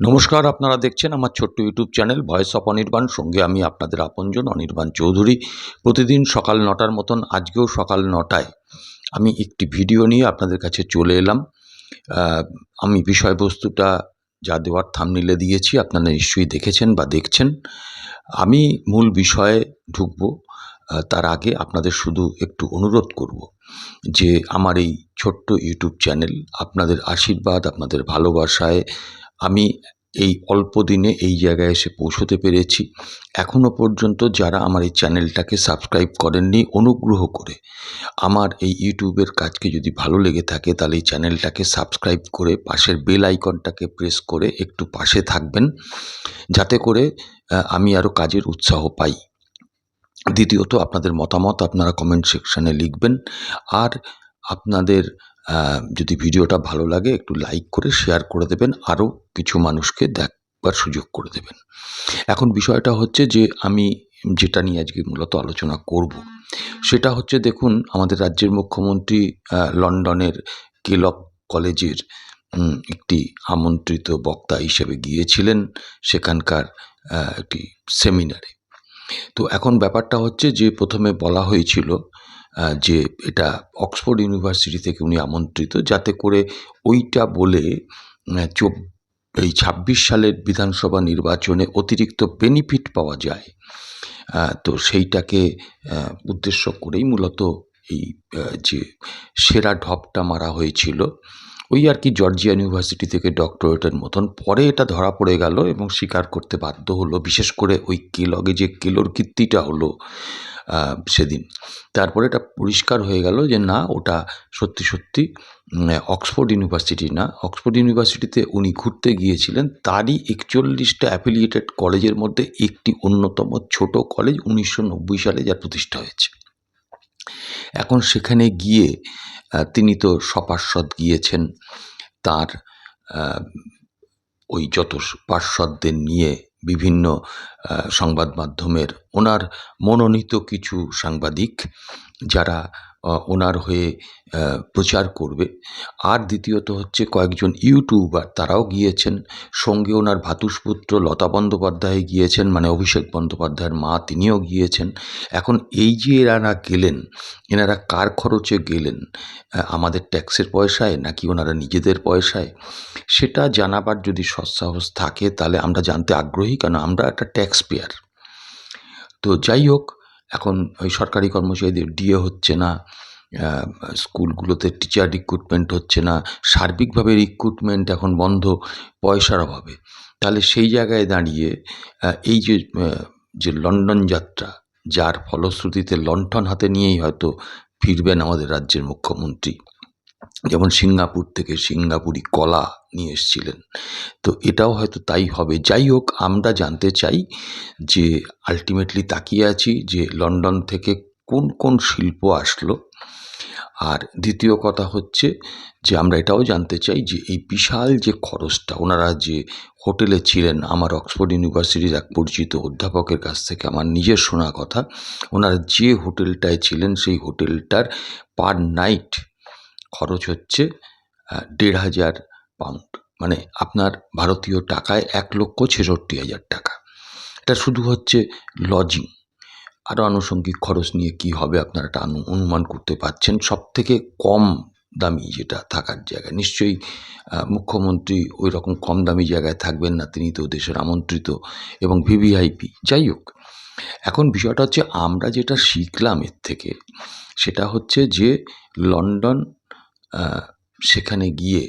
নমস্কার, আপনারা দেখছেন আমার ছোট্ট YouTube channel voice of Anirban. সঙ্গে আমি আপনাদের আপনজন অনির্বাণ চৌধুরী। প্রতিদিন সকাল নটার মতন, আজকেও সকাল নটায় আমি একটি ভিডিও নিয়ে আপনাদের কাছে চলে এলাম। আমি বিষয়বস্তুটা যা দেওয়ার থামনিলে দিয়েছি, আপনারা নিশ্চয়ই দেখেছেন বা দেখছেন। আমি মূল বিষয়ে ঢুকব তার আগে আপনাদের শুধু একটু অনুরোধ করব যে আমার এই ছোট্ট ইউটিউব চ্যানেল আপনাদের আশীর্বাদ, আপনাদের ভালোবাসায় আমি এই অল্প দিনে এই জায়গায় এসে পৌঁছতে পেরেছি। এখনও পর্যন্ত যারা আমার এই চ্যানেলটাকে সাবস্ক্রাইব করেননি, অনুগ্রহ করে আমার এই ইউটিউবের কাজকে যদি ভালো লেগে থাকে, তাহলে এই চ্যানেলটাকে সাবস্ক্রাইব করে পাশের বেল আইকনটাকে প্রেস করে একটু পাশে থাকবেন। যাতে করে আমি আরও কাজের উৎসাহ পাই। দ্বিতীয়ত, আপনাদের মতামত আপনারা কমেন্ট সেকশানে লিখবেন। আর আপনাদের যদি ভিডিওটা ভালো লাগে, একটু লাইক করে শেয়ার করে দেবেন, আরও কিছু মানুষকে দেখবার সুযোগ করে দেবেন। এখন বিষয়টা হচ্ছে যে, আমি যেটা নিয়ে আজকে মূলত আলোচনা করব, সেটা হচ্ছে দেখুন, আমাদের রাজ্যের মুখ্যমন্ত্রী লন্ডনের কেলক কলেজের একটি আমন্ত্রিত বক্তা হিসেবে গিয়েছিলেন সেখানকার একটি সেমিনারে। তো এখন ব্যাপারটা হচ্ছে যে, প্রথমে বলা হয়েছিল যে এটা অক্সফোর্ড ইউনিভার্সিটি থেকে উনি আমন্ত্রিত, যাতে করে ওইটা বলে এই ছাব্বিশ সালের বিধানসভা নির্বাচনে অতিরিক্ত বেনিফিট পাওয়া যায়। তো সেইটাকে উদ্দেশ্য করেই মূলত এই যে সেরা ঢপটা মারা হয়েছিল। ওই আর কি জর্জিয়া ইউনিভার্সিটি থেকে ডক্টরেটের মতন। পরে এটা ধরা পড়ে গেল এবং স্বীকার করতে বাধ্য হলো, বিশেষ করে ওই কেলগে যে কেলোর কীর্তিটা হলো সেদিন। তারপরে এটা পরিষ্কার হয়ে গেল যে না, ওটা সত্যি সত্যি অক্সফোর্ড ইউনিভার্সিটি না, অক্সফোর্ড ইউনিভার্সিটিতে উনি ঘুরতে গিয়েছিলেন। তারই একচল্লিশটা অ্যাফিলিয়েটেড কলেজের মধ্যে একটি অন্যতম ছোট কলেজ উনিশশো নব্বই সালে যার প্রতিষ্ঠা হয়েছে। এখন সেখানে গিয়ে তিনি তো সপার্ষদ গিয়েছেন। তার ওই যত পার্ষদদের নিয়ে বিভিন্ন সংবাদ মাধ্যমের ওনার মনোনীত কিছু সাংবাদিক যারা ওনার হয়ে প্রচার করবে। আর দ্বিতীয়ত হচ্ছে কয়েকজন ইউটিউবার, তারাও গিয়েছেন। সঙ্গে ওনার ভাতুষপুত্র লতা বন্দ্যোপাধ্যায় গিয়েছেন মানে অভিষেক বন্দ্যোপাধ্যায়ের মা, তিনিও গিয়েছেন। এখন এই যে এনারা গেলেন, এনারা কার খরচে গেলেন? আমাদের ট্যাক্সের পয়সায় নাকি ওনারা নিজেদের পয়সায়? সেটা জানাবার যদি সৎসাহস থাকে, তাহলে আমরা জানতে আগ্রহী, কেন আমরা একটা ট্যাক্স পেয়ার তো যাই হোক এখন ওই সরকারি কর্মচারীদের ডিএ হচ্ছে না স্কুলগুলোতে টিচার রিক্রুটমেন্ট হচ্ছে না সার্বিকভাবে রিক্রুটমেন্ট এখন বন্ধ পয়সার অভাবে। তাহলে সেই জায়গায় দাঁড়িয়ে এই যে যে লন্ডন যাত্রা যার ফলশ্রুতিতে লণ্ঠন হাতে নিয়েই হয়তো ফিরবেন আমাদের রাজ্যের মুখ্যমন্ত্রী। যেমন সিঙ্গাপুর থেকে সিঙ্গাপুরি কলা নিয়ে এসেছিলেন। তো এটাও হয়তো তাই হবে। যাই হোক, আমরা জানতে চাই যে আলটিমেটলি তাকিয়ে আছি যে লন্ডন থেকে কোন কোন শিল্প আসলো। আর দ্বিতীয় কথা হচ্ছে যে আমরা এটাও জানতে চাই যে এই বিশাল যে খরচটা, ওনারা যে হোটেলে ছিলেন, আমার অক্সফোর্ড ইউনিভার্সিটির এক পরিচিত অধ্যাপকের কাছ থেকে আমার নিজের শোনা কথা, ওনারা যে হোটেলটায় ছিলেন, সেই হোটেলটার পার নাইট খরচ হচ্ছে দেড় হাজার পাউন্ড মানে আপনার ভারতীয় টাকায় এক লক্ষ ছেষট্টি হাজার টাকা। এটা শুধু হচ্ছে লজিং আরও আনুষঙ্গিক খরচ নিয়ে কি হবে আপনারা এটা অনুমান করতে পারছেন? সব থেকে কম দামি যেটা থাকার জায়গা। নিশ্চয়ই মুখ্যমন্ত্রী ওই রকম কম দামি জায়গায় থাকবেন না, তিনি তো দেশের আমন্ত্রিত এবং ভিভিআইপি যাই হোক, এখন বিষয়টা হচ্ছে আমরা যেটা শিখলাম এর থেকে, সেটা হচ্ছে যে লন্ডন সেখানে গিয়ে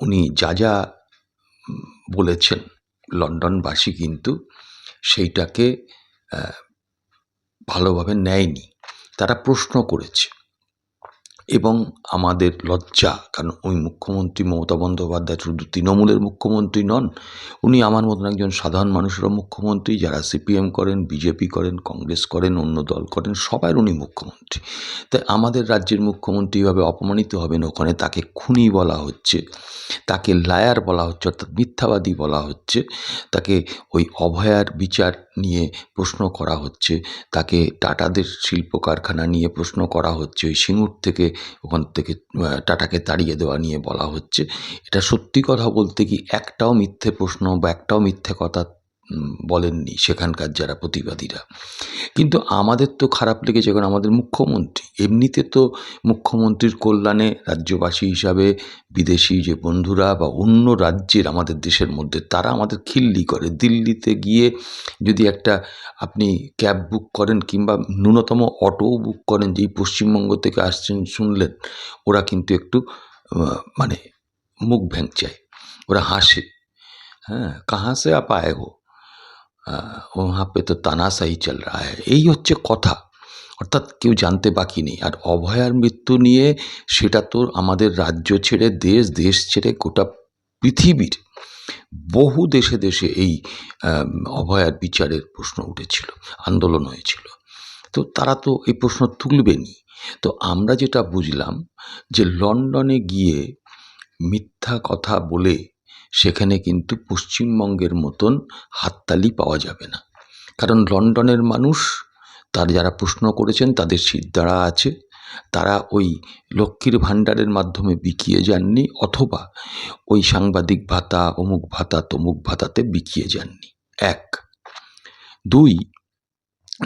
উনি যা যা বলেছেন লন্ডনবাসী কিন্তু সেইটাকে ভালোভাবে নেয়নি। তারা প্রশ্ন করেছে। এবং আমাদের লজ্জা, কারণ ওই মুখ্যমন্ত্রী মমতা বন্দ্যোপাধ্যায় শুধু তৃণমূলের মুখ্যমন্ত্রী নন, উনি আমার মতন একজন সাধারণ মানুষেরও মুখ্যমন্ত্রী, যারা সিপিএম করেন, বিজেপি করেন, কংগ্রেস করেন, অন্য দল করেন সবার উনি মুখ্যমন্ত্রী। তাই আমাদের রাজ্যের মুখ্যমন্ত্রী এভাবে অপমানিত হবেন ওখানে, তাকে খুনি বলা হচ্ছে, তাকে লায়ার বলা হচ্ছে, অর্থাৎ মিথ্যাবাদী বলা হচ্ছে, তাকে ওই অভয়ার বিচার নিয়ে প্রশ্ন করা হচ্ছে, তাকে টাটাদের শিল্প কারখানা নিয়ে প্রশ্ন করা হচ্ছে, ওই সিঙ্গুর থেকে ওখান থেকে টাটাকে তাড়িয়ে দেওয়া নিয়ে বলা হচ্ছে। এটা সত্যি কথা বলতে কি একটাও মিথ্যে প্রশ্ন বা একটাও মিথ্যে কথা বলেননি সেখানকার যারা প্রতিবাদীরা। কিন্তু আমাদের তো খারাপ লেগেছে, কারণ আমাদের মুখ্যমন্ত্রী। এমনিতে তো মুখ্যমন্ত্রীর কল্যাণে রাজ্যবাসী হিসাবে বিদেশি যে বন্ধুরা বা অন্য রাজ্যের আমাদের দেশের মধ্যে, তারা আমাদের খিল্লি করে। দিল্লিতে গিয়ে যদি একটা আপনি ক্যাব বুক করেন কিংবা ন্যূনতম অটোও বুক করেন, যেই পশ্চিমবঙ্গ থেকে আসছেন শুনলেন, ওরা কিন্তু একটু মানে মুখ ভ্যাংচায়। ওরা হাসে। হ্যাঁ কাহা সে আপ হো ওহা পে তো তানাশাই চল রা হ্যায়। এই হচ্ছে কথা। অর্থাৎ কেউ জানতে বাকি নেই। আর অভয়ার মৃত্যু নিয়ে সেটা তো আমাদের রাজ্য ছেড়ে দেশ দেশ ছেড়ে গোটা পৃথিবীর বহু দেশে দেশে এই অভয়ার বিচারের প্রশ্ন উঠেছিল, আন্দোলন হয়েছিল। তো তারা তো এই প্রশ্ন তুলবেনই। তো আমরা যেটা বুঝলাম যে লন্ডনে গিয়ে মিথ্যা কথা বলে সেখানে কিন্তু পশ্চিমবঙ্গের মতন হাততালি পাওয়া যাবে না। কারণ লন্ডনের মানুষ, তার যারা প্রশ্ন করেছেন, তাদের সিদ্ধারা আছে। তারা ওই লক্ষ্মীর ভাণ্ডারের মাধ্যমে বিকিয়ে যাননি অথবা ওই সাংবাদিক ভাতা, অমুক ভাতা, তমুক ভাতাতে বিকিয়ে যাননি। এক। দুই,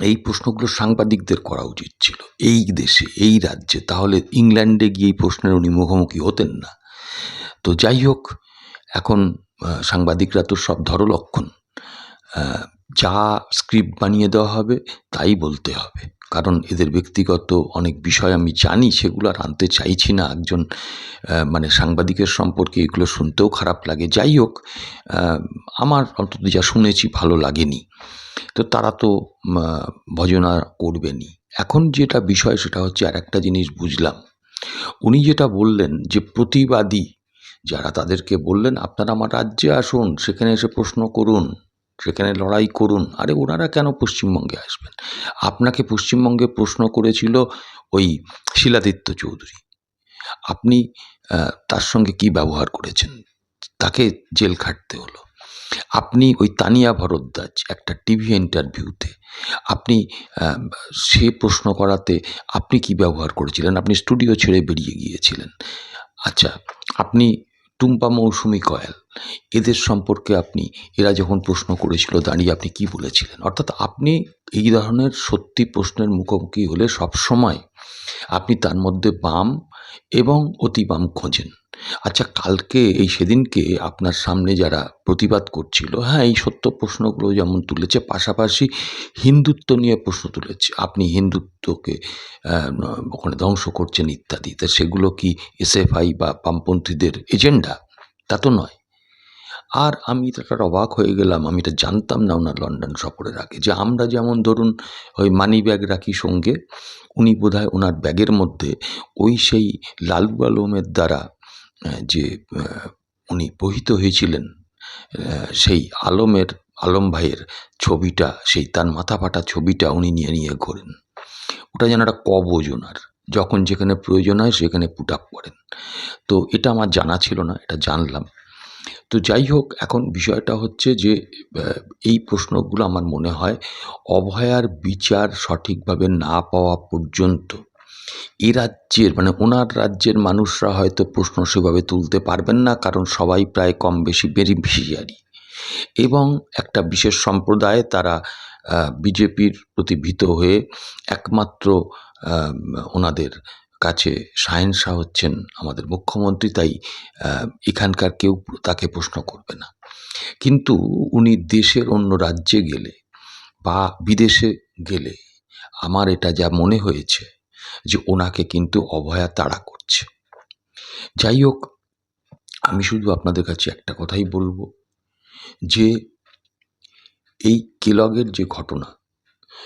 এই প্রশ্নগুলো সাংবাদিকদের করা উচিত ছিল। এই দেশে, এই রাজ্যে, তাহলে ইংল্যান্ডে গিয়ে এই প্রশ্নের উনি মুখোমুখি হতেন না। তো যাই হোক এখন সাংবাদিকরা তো সব ধরলক্ষণ যা স্ক্রিপ্ট বানিয়ে দেওয়া হবে, তাই বলতে হবে। কারণ এদের ব্যক্তিগত অনেক বিষয় আমি জানি, সেগুলো আর আনতে চাইছি না। একজন মানে সাংবাদিকের সম্পর্কে এগুলো শুনতেও খারাপ লাগে। যাই হোক আমার অন্তত যা শুনেছি ভালো লাগেনি। তো তারা তো ভজনা করবেনই। এখন যেটা বিষয়, সেটা হচ্ছে আর একটা জিনিস বুঝলাম। উনি যেটা বললেন যে প্রতিবাদী যারা তাদেরকে বললেন, আপনারা আমার রাজ্যে আসুন, সেখানে এসে প্রশ্ন করুন, সেখানে লড়াই করুন। আরে, ওনারা কেন পশ্চিমবঙ্গে আসবেন? আপনাকে পশ্চিমবঙ্গে প্রশ্ন করেছিল ওই শিলাদিত্য চৌধুরী। আপনি তার সঙ্গে কি ব্যবহার করেছেন? তাকে জেল খাটতে হলো। আপনি ওই তানিয়া ভরদ্বাজ একটা টিভি ইন্টারভিউতে, আপনি সে প্রশ্ন করাতে আপনি কি ব্যবহার করেছিলেন? আপনি স্টুডিও ছেড়ে বেরিয়ে গিয়েছিলেন। আচ্ছা আপনি টুম্পা মৌসুমি কয়াল, এদের সম্পর্কে আপনি, এরা যখন প্রশ্ন করেছিল দাঁড়িয়ে আপনি কি বলেছিলেন? অর্থাৎ আপনি এই ধরনের সত্যি প্রশ্নের মুখোমুখি হলে সবসময় আপনি তার মধ্যে বাম এবং অতি বাম খোঁজেন। আচ্ছা কালকে এই সেদিনকে আপনার সামনে যারা প্রতিবাদ করছিল হ্যাঁ এই সত্য প্রশ্নগুলো যেমন তুলেছে, পাশাপাশি হিন্দুত্ব নিয়ে প্রশ্ন তুলেছে, আপনি হিন্দুত্বকে ওখানে ধ্বংস করছেন ইত্যাদি, তা সেগুলো কি এসএফআই বা বামপন্থীদের এজেন্ডা? তা তো নয়। আর আমি একটা অবাক হয়ে গেলাম, আমি এটা জানতাম না ওনার লন্ডন সফরের আগে, যে আমরা যেমন ধরুন ওই মানি ব্যাগ রাখি সঙ্গে, উনি বোধহয় ওনার ব্যাগের মধ্যে ওই সেই লালু আলমের দ্বারা যে উনি বহিত হয়েছিলেন সেই আলমের, আলম ভাইয়ের ছবিটা, সেই তার মাথা ফাটা ছবিটা উনি নিয়ে নিয়ে ঘোরেন। ওটা যেন একটা কবজ ওনার যখন যেখানে প্রয়োজন হয় সেখানে পুট আপ করেন। তো এটা আমার জানা ছিল না, এটা জানলাম। তো যাই হোক, এখন বিষয়টা হচ্ছে যে এই প্রশ্নগুলো আমার মনে হয় অভয়ার বিচার সঠিকভাবে না পাওয়া পর্যন্ত এই রাজ্যের মানে ওনার রাজ্যের মানুষরা হয়তো প্রশ্ন সেভাবে তুলতে পারবেন না, কারণ সবাই প্রায় কম বেশি বেনিফিশিয়ারি। এবং একটা বিশেষ সম্প্রদায় তারা বিজেপির প্রতি ভীত হয়ে একমাত্র ওনাদের কাছে সাহেনশাহ হচ্ছেন আমাদের মুখ্যমন্ত্রী, তাই এখানকার কেউ তাকে প্রশ্ন করবে না। কিন্তু উনি দেশের অন্য রাজ্যে গেলে বা বিদেশে গেলে, আমার এটা যা মনে হয়েছে যে ওনাকে কিন্তু অভয়া তাড়া করছে। যাই হোক, আমি শুধু আপনাদের কাছে একটা কথাই বলব যে এই কেলগের যে ঘটনা,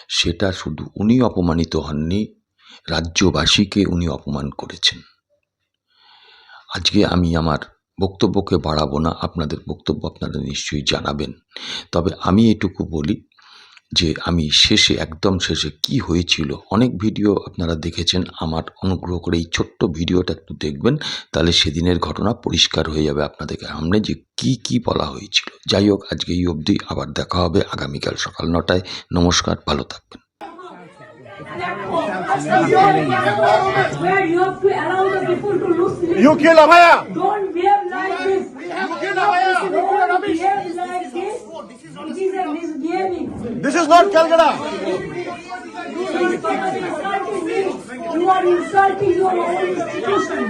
সেটা শুধু উনি অপমানিত হননি, রাজ্যবাসীকে উনি অপমান করেছেন। আজকে আমি আমার বক্তব্যকে বাড়াবো না, আপনাদের বক্তব্য আপনারা নিশ্চয়ই জানাবেন। তবে আমি এটুকু বলি যে আমি শেষে একদম শেষে কি হয়েছিল অনেক ভিডিও আপনারা দেখেছেন আমার অনুগ্রহ করে এই ছোট্ট ভিডিওটা একটু দেখবেন তাহলে সেদিনের ঘটনা পরিষ্কার হয়ে যাবে আপনাদের সামনে যে কি কি বলা হয়েছিল যাই হোক আজকে এই অবধি আবার দেখা হবে আগামীকাল সকাল নটায় নমস্কার ভালো থাকবেন. You kill Abhaya. Don't This is not Calcutta. You are insulting me. You are insulting your own institution.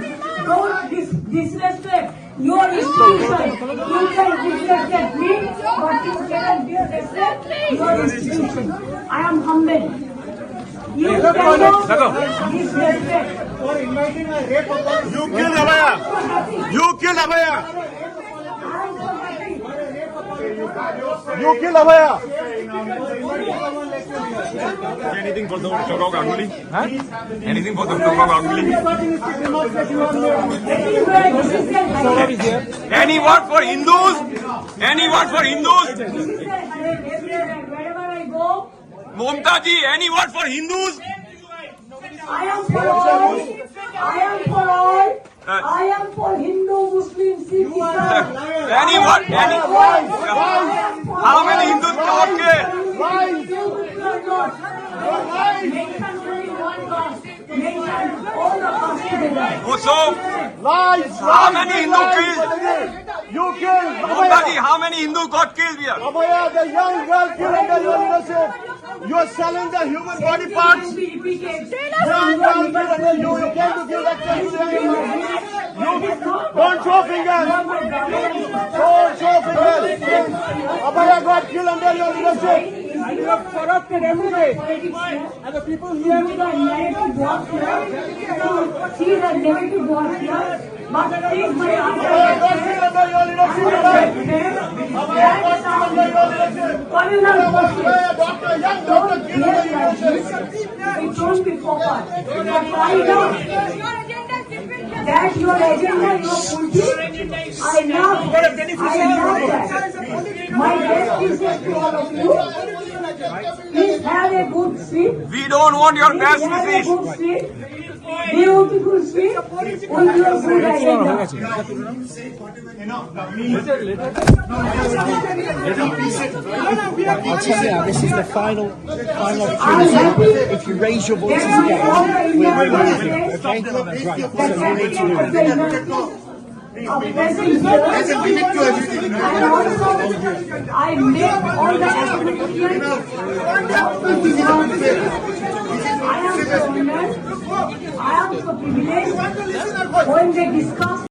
Don't dis- disrespect your institution. You can disrespect me, but you cannot disrespect your institution. I am humble. You cannot disrespect. You kill Abhaya. You kill Abhaya. You kill Abhaya anything for the talk of Ganguly हाँ anything for the talk Ganguly any word for Hindus any word for Hindus wherever I go Mamata ji any word for Hindus I am for all. I am for all. I am for Hindu, Muslim, Sikh, Islam. Any anyone. How many Hindus come here? Why? Why? Also, lies, how many Hindu killed? You killed. Nobody, how many Hindu got killed here? Abaya, the young girl killed and the young innocent. You are selling the human body parts. Can be repeated. Young girl killed under you. You came to give lecture to the. You don't show fingers. Don't show fingers. Abhaya got killed under your leadership. You have corrupted. And the people here with the negative words here, see the negative words here, it that your agenda, your policy, I love, I love that. My best wishes to all of you. Please have a good sleep. We don't want your best wishes. I'll tell you now, this is the final, final opportunity. If you raise your voices again, we're removing you, okay? Right, so you need to I the. I the owner privilege, when they discuss